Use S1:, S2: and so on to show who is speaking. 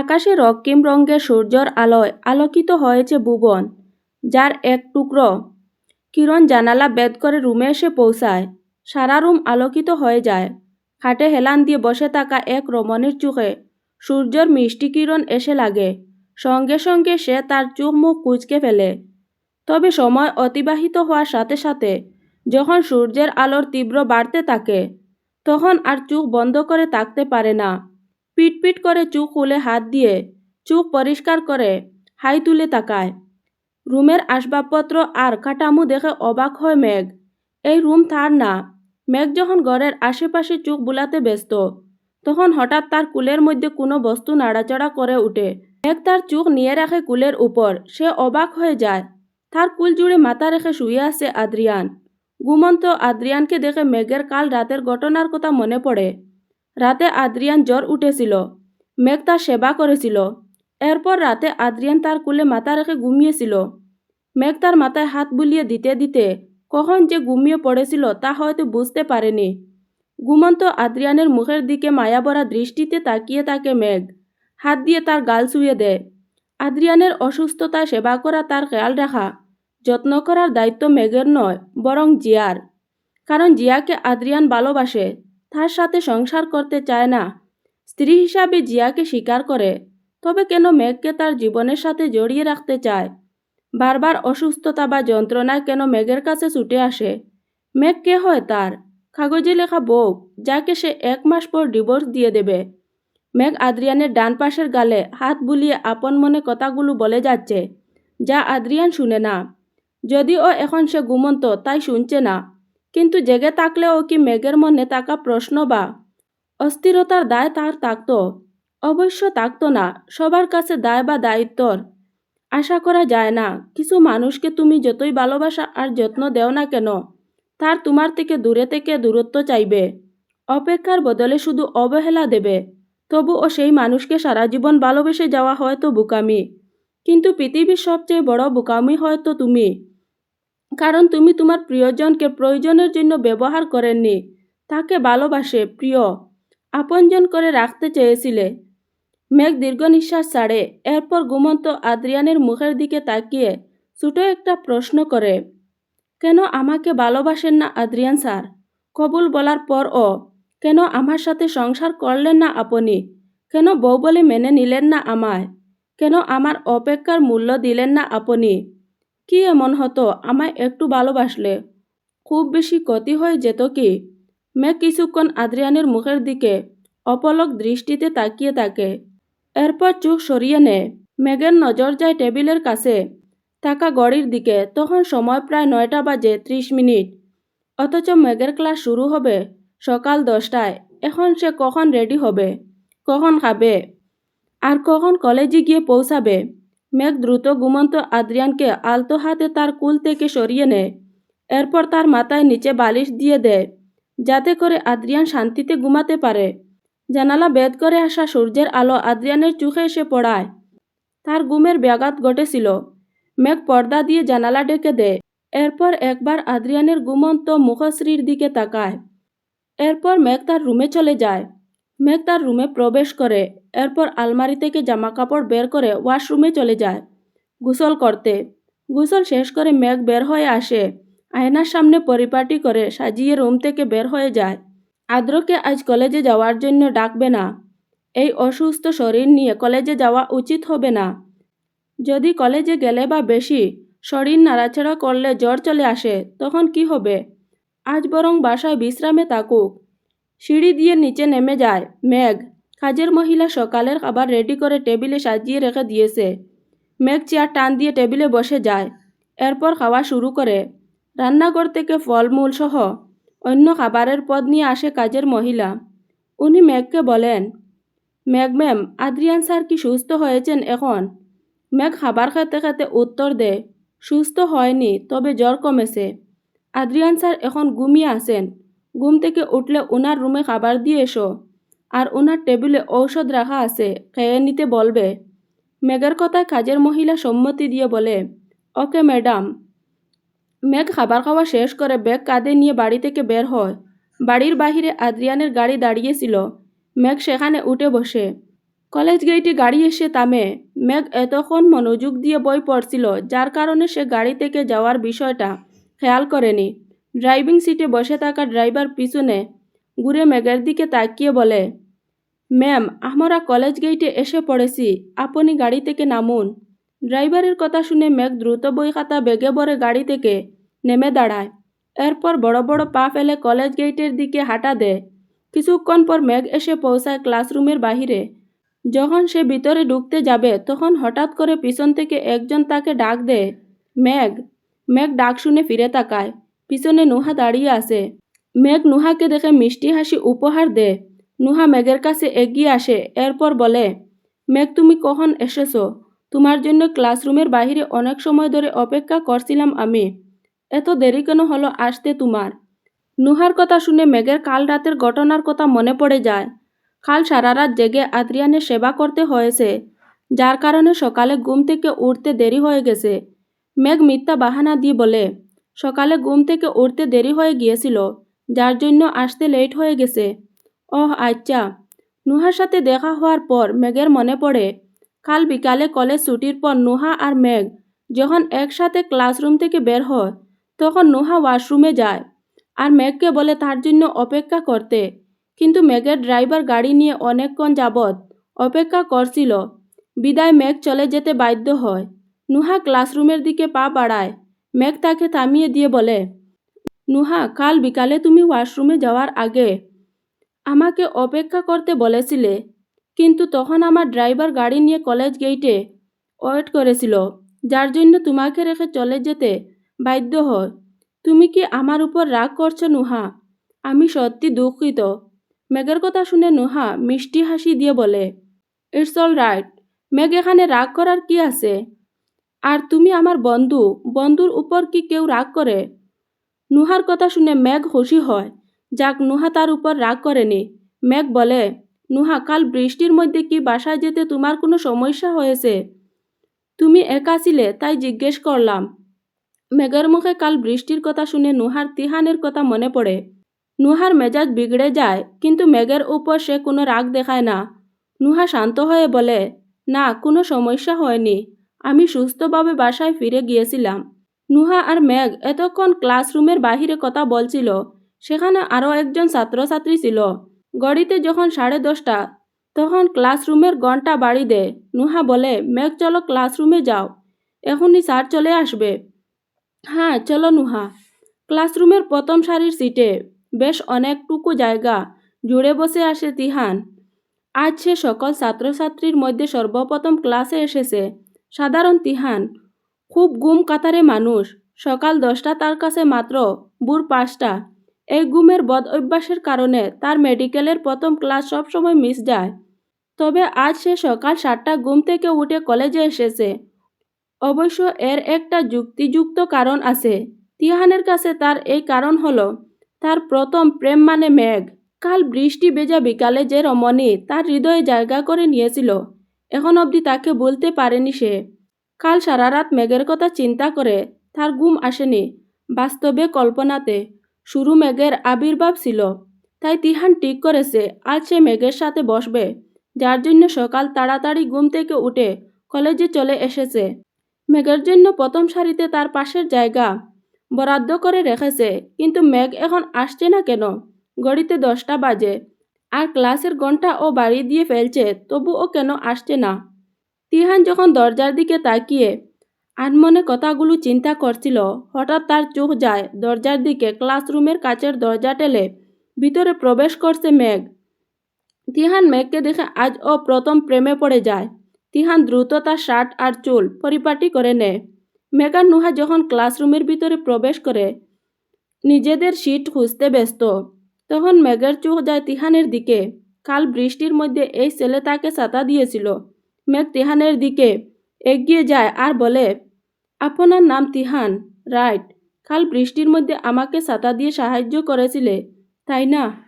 S1: আকাশে রক্তিম রঙের সূর্যর আলোয় আলোকিত হয়েছে ভুবন, যার এক টুকরো। কিরণ জানালা বেদ করে রুমে এসে পৌঁছায়। সারা রুম আলোকিত হয়ে যায়। খাটে হেলান দিয়ে বসে থাকা এক রমণীর চোখে সূর্যর মিষ্টি কিরণ এসে লাগে। সঙ্গে সঙ্গে সে তার চোখ মুখ কুচকে ফেলে। তবে সময় অতিবাহিত হওয়ার সাথে সাথে যখন সূর্যের আলোর তীব্র বাড়তে থাকে, তখন আর চোখ বন্ধ করে থাকতে পারে না। পিটপিট করে চোখ খুলে হাত দিয়ে চোখ পরিষ্কার করে হাই তুলে তাকায়। রুমের আসবাবপত্র আর কাটামু দেখে অবাক হয় মেঘ। এই রুম তার না। মেঘ যখন ঘরের আশেপাশে চোখ বুলাতে ব্যস্ত, তখন হঠাৎ তার কুলের মধ্যে কোনো বস্তু নাড়াচাড়া করে উঠে। মেঘ তার চোখ নিয়ে রাখে কুলের উপর। সে অবাক হয়ে যায়। তার কুল জুড়ে মাথা রেখে শুয়ে আছে আদ্রিয়ান। ঘুমন্ত আদ্রিয়ানকে দেখে মেঘের কাল রাতের ঘটনার কথা মনে পড়ে। রাতে আদ্রিয়ান জ্বর উঠেছিল। মেঘ তার সেবা করেছিল। এরপর রাতে আদ্রিয়ান তার কুলে মাথা রেখে ঘুমিয়েছিল। মেঘ তার মাথায় হাত বুলিয়ে দিতে দিতে কখন যে ঘুমিয়ে পড়েছিল তা হয়তো বুঝতে পারেনি। ঘুমন্ত আদ্রিয়ানের মুখের দিকে মায়াবরা দৃষ্টিতে তাকিয়ে তাকে মেঘ। হাত দিয়ে তার গাল ছুঁয়ে দেয় আদ্রিয়ানের অসুস্থতা সেবা করা তার খেয়াল রাখা, যত্ন করার দায়িত্ব মেঘের নয়, বরং জিয়ার। কারণ জিয়াকে আদ্রিয়ান ভালোবাসে। তার সাথে সংসার করতে চায় না। স্ত্রী হিসাবে জিয়াকে স্বীকার করে, তবে কেন মেঘকে তার জীবনের সাথে জড়িয়ে রাখতে চায়? বারবার অসুস্থতা বা যন্ত্রণায় কেন মেঘের কাছে ছুটে আসে? মেঘ কে হয় তার? কাগজে লেখা বউ, যাকে সে এক মাস পর ডিভোর্স দিয়ে দেবে। মেঘ আদ্রিয়ানের ডান পাশের গালে হাত বুলিয়ে আপন মনে কথাগুলো বলে যাচ্ছে, যা আদ্রিয়ান শুনে না। যদিও এখন সে ঘুমন্ত, তাই শুনছে না। কিন্তু জেগে থাকলেও কি মেঘের মনে থাকা প্রশ্ন বা অস্থিরতার দায় তার থাকত? অবশ্য থাকত না, সবার কাছে দায় বা দায়িত্বর। আশা করা যায় না, কিছু মানুষকে তুমি যতই ভালোবাসা আর যত্ন দেও না কেন, তার তোমার থেকে দূরে থেকে দূরত্ব চাইবে। অপেক্ষার বদলে শুধু অবহেলা দেবে তবু ও সেই মানুষকে সারা জীবন ভালোবেসে যাওয়া হয়তো বুকামি। কিন্তু পৃথিবীর সবচেয়ে বড় বুকামি হয়তো তুমি। কারণ তুমি তোমার প্রিয়জনকে প্রয়োজনের জন্য ব্যবহার করেননি, তাকে ভালোবাসে, প্রিয়। আপনজন করে রাখতে চেয়েছিলে। মেঘ দীর্ঘ নিঃশ্বাস ছাড়ে, এরপর ঘুমন্ত আদ্রিয়ানের মুখের দিকে তাকিয়ে ছোটো একটা প্রশ্ন করে, কেন আমাকে ভালোবাসেন না আদ্রিয়ান স্যার? কবুল বলার পর ও, কেন আমার সাথে সংসার করলেন না আপনি? কেন বউ বলে মেনে নিলেন না আমায়? কেন আমার অপেক্ষার মূল্য দিলেন না আপনি? কি এমন হতো? আমায় একটু ভালোবাসলে। খুব বেশি ক্ষতি হয়ে যেত কি? মেঘ কিছুক্ষণ আদ্রিয়ানের মুখের দিকে অপলক দৃষ্টিতে তাকিয়ে থাকে। এরপর চোখ সরিয়ে নেয় মেঘের নজর যায় টেবিলের কাছে। থাকা গড়ির দিকে। তখন সময় প্রায় নয়টা বাজে ত্রিশ মিনিট। অথচ মেঘের ক্লাস শুরু হবে সকাল দশটায়। এখন সে কখন রেডি হবে? কখন খাবে? আর কখন কলেজে গিয়ে পৌঁছাবে? মেঘ দ্রুত ঘুমন্ত আদ্রিয়ানকে আলতো হাতে তার কুল থেকে সরিয়ে নেয়। এরপর তার মাথায় নিচে বালিশ দিয়ে দেয়, যাতে করে আদ্রিয়ান শান্তিতে ঘুমাতে পারে। জানালা বেদ করে আসা সূর্যের আলো আদ্রিয়ানের চোখে এসে পড়ায়। তার ঘুমের ব্যাঘাত ঘটেছিল। মেঘ পর্দা দিয়ে জানালা ডেকে দেয়। এরপর একবার আদ্রিয়ানের ঘুমন্ত মুখশ্রীর দিকে তাকায়। এরপর মেঘ তার রুমে চলে যায়। মেঘ তার রুমে প্রবেশ করে, এরপর আলমারি থেকে জামা কাপড় বের করে ওয়াশরুমে চলে যায়। গোসল করতে। গোসল শেষ করে মেঘ বের হয়ে আসে। আয়নার সামনে পরিপাটি করে সাজিয়ে রুম থেকে বের হয়ে যায়। আদ্রকে আজ কলেজে যাওয়ার জন্য ডাকবে না। এই অসুস্থ শরীর নিয়ে কলেজে যাওয়া উচিত হবে না। যদি কলেজে গেলে বা বেশি শরীর নাড়াচাড়া করলে জ্বর চলে আসে, তখন কি হবে? আজ বরং বাসায় বিশ্রামে থাকুক। সিঁড়ি দিয়ে নিচে নেমে যায়। মেঘ কাজের মহিলা সকালের খাবার রেডি করে টেবিলে সাজিয়ে রেখে দিয়েছে। মেঘ চেয়ার টান দিয়ে টেবিলে বসে যায়। এরপর খাওয়া শুরু করে। রান্নাঘর থেকে ফলমূল সহ অন্য খাবারের পদ নিয়ে আসে কাজের মহিলা। উনি মেঘকে বলেন, মেঘ ম্যাম আদ্রিয়ান স্যার কি সুস্থ হয়েছেন এখন? মেঘ খাবার খেতে খেতে উত্তর দেয়, সুস্থ হয়নি, তবে জ্বর কমেছে। আদ্রিয়ান স্যার এখন ঘুমিয়ে আসেন ঘুম থেকে উঠলে ওনার রুমে খাবার দিয়ে এসো। আর ওনার টেবিলে ঔষধ রাখা আছে, খেয়ে নিতে বলবে। মেঘের কথায় কাজের মহিলা সম্মতি দিয়ে বলে, ওকে ম্যাডাম মেঘ খাবার খাওয়া শেষ করে ব্যাগ কাঁধে নিয়ে বাড়ি থেকে বের হয়। বাড়ির বাহিরে আদ্রিয়ানের গাড়ি দাঁড়িয়েছিল। মেঘ সেখানে উঠে বসে। কলেজ গেইটে গাড়ি এসে থামে। মেঘ এতক্ষণ মনোযোগ দিয়ে বই পড়ছিল, যার কারণে সে গাড়ি থেকে যাওয়ার বিষয়টা খেয়াল করেনি। ড্রাইভিং সিটে বসে থাকা ড্রাইভার পিছনে ঘুরে মেঘের দিকে তাকিয়ে বলে, ম্যাম, আমরা কলেজ গেইটে এসে পড়েছি, আপনি গাড়ি থেকে নামুন। ড্রাইভারের কথা শুনে মেঘ দ্রুত বই খাতা বেগে ভরে গাড়ি থেকে নেমে দাঁড়ায়। এরপর বড় বড় পা ফেলে কলেজ গেইটের দিকে হাঁটা দেয়। কিছুক্ষণ পর মেঘ এসে পৌঁছায় ক্লাসরুমের বাহিরে। যখন সে ভিতরে ঢুকতে যাবে, তখন হঠাৎ করে পিছন থেকে একজন তাকে ডাক দেয়, মেঘ। মেঘ ডাক শুনে ফিরে তাকায়। পিছনে নুহা দাঁড়িয়ে আছে। মেঘ নুহাকে দেখে মিষ্টি হাসি উপহার দে। নুহা মেঘের কাছে এগিয়ে আসে, এরপর বলে, মেঘ, তুমি কখন এসেছ? তোমার জন্য ক্লাসরুমের বাইরে অনেক সময় ধরে অপেক্ষা করছিলাম আমি। এত দেরি কেন হলো আসতে তোমার? নুহার কথা শুনে মেঘের কাল রাতের ঘটনার কথা মনে পড়ে যায়। কাল সারা রাত জেগে আদ্রিয়ানের সেবা করতে হয়েছে, যার কারণে সকালে ঘুম থেকে উঠতে দেরি হয়ে গেছে। মেঘ মিথ্যা বাহানা দিয়ে বলে সকালে ঘুম থেকে উঠতে দেরি হয়ে গিয়েছিল, যার জন্য আসতে লেট হয়ে গেছে। ওহ আচ্ছা। নুহার সাথে দেখা হওয়ার পর মেঘের মনে পড়ে। কাল বিকালে কলেজ ছুটির পর নুহা আর মেঘ যখন একসাথে ক্লাসরুম থেকে বের হয়, তখন নুহা ওয়াশরুমে যায় আর মেঘকে বলে তার জন্য অপেক্ষা করতে। কিন্তু মেঘের ড্রাইভার গাড়ি নিয়ে অনেকক্ষণ যাবৎ অপেক্ষা করছিল। বিদায় মেঘ চলে যেতে বাধ্য হয়। নুহা ক্লাসরুমের দিকে পা বাড়ায়। মেঘ তাকে থামিয়ে দিয়ে বলে, নুহা, কাল বিকালে তুমি ওয়াশরুমে যাওয়ার আগে আমাকে অপেক্ষা করতে বলেছিলে, কিন্তু তখন আমার ড্রাইভার গাড়ি নিয়ে কলেজ গেইটে ওয়েট করেছিল, যার জন্য তোমাকে রেখে চলে যেতে বাধ্য হয়। তুমি কি আমার উপর রাগ করছ নুহা? আমি সত্যি দুঃখিত। মেঘের কথা শুনে নুহা মিষ্টি হাসি দিয়ে বলে, ইটস অল রাইট। মেঘ এখানে রাগ করার কি আছে? আর তুমি আমার বন্ধু, বন্ধুর উপর কি কেউ রাগ করে? নুহার কথা শুনে মেঘ খুশি হয়। যাক, নুহা তার উপর রাগ করেনি। মেঘ বলে, নুহা, কাল বৃষ্টির মধ্যে কি বাসায় যেতে তোমার কোনো সমস্যা হয়েছে? তুমি একা ছিলে, তাই জিজ্ঞেস করলাম। মেঘের মুখে কাল বৃষ্টির কথা শুনে নুহার তিহানের কথা মনে পড়ে। নুহার মেজাজ বিগড়ে যায়, কিন্তু মেঘের উপর সে কোনো রাগ দেখায় না। নুহা শান্ত হয়ে বলে, না, কোনো সমস্যা হয়নি। আমি সুস্থভাবে বাসায় ফিরে গিয়েছিলাম। নুহা আর মেঘ এতক্ষণ ক্লাসরুমের বাহিরে কথা বলছিল, সেখানে আরও একজন ছাত্রছাত্রী ছিল। গড়িতে যখন সাড়ে দশটা, তখন ক্লাসরুমের ঘণ্টা বাড়ি দেয় নুহা বলে, মেঘ, চলো ক্লাসরুমে যাও। এখনই স্যার চলে আসবে। হ্যাঁ চলো নুহা। ক্লাসরুমের প্রথম সারির সিটে বেশ অনেকটুকু জায়গা জুড়ে বসে আসে তিহান। আজ সে সকল ছাত্রছাত্রীর মধ্যে সর্বপ্রথম ক্লাসে এসেছে। সাধারণ তিহান। খুব গুম কাতারে মানুষ। সকাল দশটা তার কাছে মাত্র বুর পাঁচটা। এই গুমের বদ অভ্যাসের কারণে তার মেডিকেলের প্রথম ক্লাস সবসময় মিস যায়। তবে আজ সে সকাল সাতটা ঘুম থেকে উঠে কলেজে এসেছে। অবশ্য এর একটা যুক্তিযুক্ত কারণ আছে। তিহানের কাছে তার এই কারণ হলো, তার প্রথম প্রেম মানে মেঘ। কাল বৃষ্টি বেজা বিকালে যে রমণী তার হৃদয়ে জায়গা করে নিয়েছিল এখন অবধি তাকে বলতে পারেনি সে। কাল সারা রাত মেঘের কথা চিন্তা করে তার ঘুম আসেনি। বাস্তবে কল্পনাতে শুরু মেঘের আবির্ভাব ছিল। তাই তিহান ঠিক করেছে, আজ সে মেঘের সাথে বসবে। যার জন্য সকাল তাড়াতাড়ি ঘুম থেকে উঠে কলেজে চলে এসেছে। মেঘের জন্য প্রথম সারিতে তার পাশের জায়গা বরাদ্দ করে রেখেছে। কিন্তু মেঘ এখন আসছে না কেন? ঘড়িতে দশটা বাজে। আর ক্লাসের ঘণ্টা ও বাড়ি দিয়ে ফেলছে তবু ও কেন আসছে না? তিহান যখন দরজার দিকে তাকিয়ে আনমনে কথাগুলো চিন্তা করছিল, হঠাৎ তার চোখ যায় দরজার দিকে, ক্লাসরুমের কাচের দরজা টেলে ভিতরে প্রবেশ করছে মেঘ। তিহান মেঘকে দেখে আজ ও প্রথম প্রেমে পড়ে যায়। তিহান দ্রুত তার শার্ট আর চুল পরিপাটি করে নেয় মেঘার নুহা যখন ক্লাসরুমের ভিতরে প্রবেশ করে, নিজেদের সিট খুঁজতে ব্যস্ত। তখন মেঘের চোখ যায় তিহানের দিকে। কাল বৃষ্টির মধ্যে এই ছেলে তাকে সাতা দিয়েছিল। মেঘ তিহানের দিকে এগিয়ে যায় আর বলে, আপনার নাম তিহান, রাইট। কাল বৃষ্টির মধ্যে আমাকে সাতা দিয়ে সাহায্য করেছিলে, তাই না?